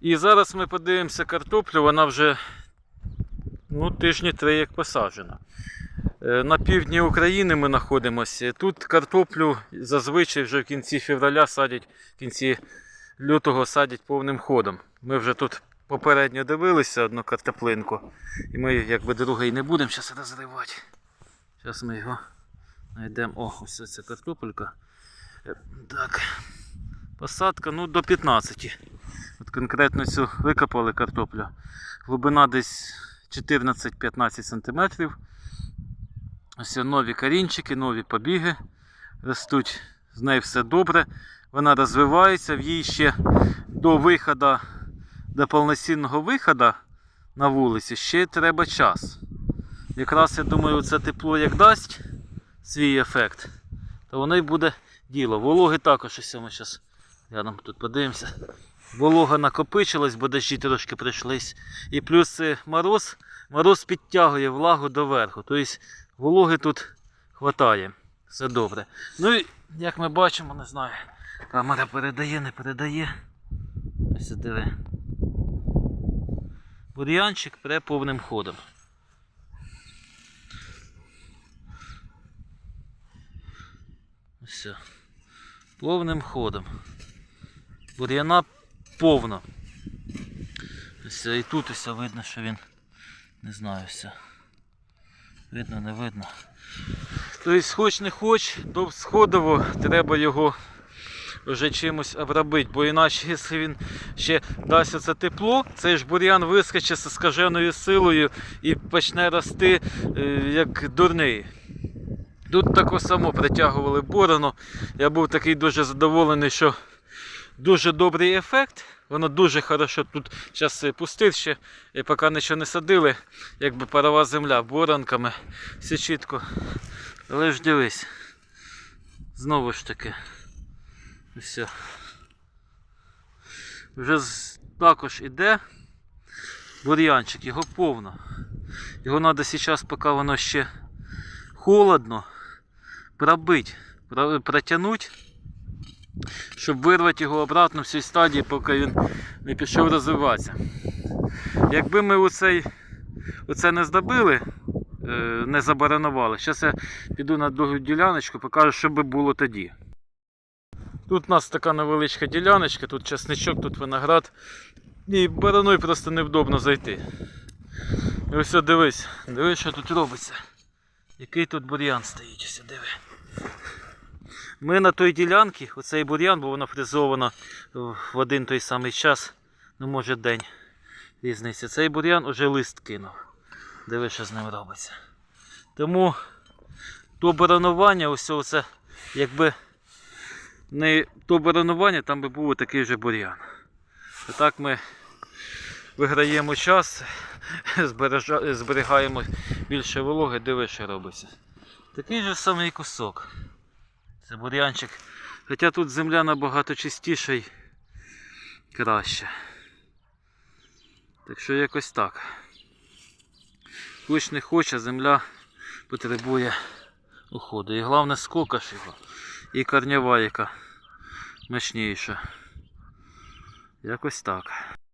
І зараз ми подивимося картоплю, вона вже ну, тижні три як посаджена. Е, На півдні України ми знаходимося. Тут картоплю зазвичай вже в кінці февраля садять, в кінці лютого садять повним ходом. Ми вже тут попередньо дивилися одну картоплинку. І ми якби другий не будемо зараз розривати. Зараз ми його знайдемо. О, ось ця картопелька. Е, Так. Посадка ну, до 15. От конкретно цю викопали картоплю. Глибина десь 14-15 см. Ось нові корінчики, нові побіги ростуть. З нею все добре. Вона розвивається, в їй ще до виходу, до повноцінного виходу на вулиці ще треба час. Якраз я думаю, це тепло як дасть свій ефект, то воно й буде діло. Вологи також ось ми зараз рядом тут подивимося. Волога накопичилась, бо дощі трошки прийшлись. І плюс е, мороз, мороз підтягує влагу доверху. Тобто вологи тут хватає. Все добре. Ну і як ми бачимо, не знаю, камера передає, не передає. Ось диви. Бур'янчик пре повним ходом. Все. Повним ходом. Бур'яна повно. Ось і тут ось видно, що він не знаю все. Видно, не видно. Тобто, хоч не хоч, до сходово треба його вже чимось обробити, бо іначе, якщо він ще дасть оце тепло, цей ж бур'ян вискочить з скаженою силою і почне рости е, як дурний. Тут тако само притягували борону. Я був такий дуже задоволений, що дуже добрий ефект. Воно дуже хорошо тут зараз пустить ще, і поки нічого не садили, якби парова земля боронками, все чітко. Але ж дивись. Знову ж таки. Все. Вже також іде бур'янчик, його повно. Його треба зараз, поки воно ще холодно, пробити, протягнути, щоб вирвати його обратно в цій стадії, поки він не пішов розвиватися. Якби ми оцей, оце не здобили, е, не забаранували, зараз я піду на другу діляночку, покажу, що би було тоді. Тут у нас така невеличка діляночка, тут часничок, тут виноград. І бараною просто невдобно зайти. І ось дивись, дивись, що тут робиться. Який тут бур'ян стоїть, ось диви. Ми на той ділянці, оцей бур'ян, бо воно фризовано в один той самий час, ну може день різниця. Цей бур'ян уже лист кинув. Диви, що з ним робиться. Тому то баранування, ось це, якби не то баранування, там би був такий же бур'ян. А так ми виграємо час, збережа- зберігаємо більше вологи, диви, що робиться. Такий же самий кусок. Це бур'янчик. Хоча тут земля набагато чистіша і краще. Так що якось так. Хоч не хоче, земля потребує уходу. І головне скока ж його. І корнева яка мощніша. Якось так.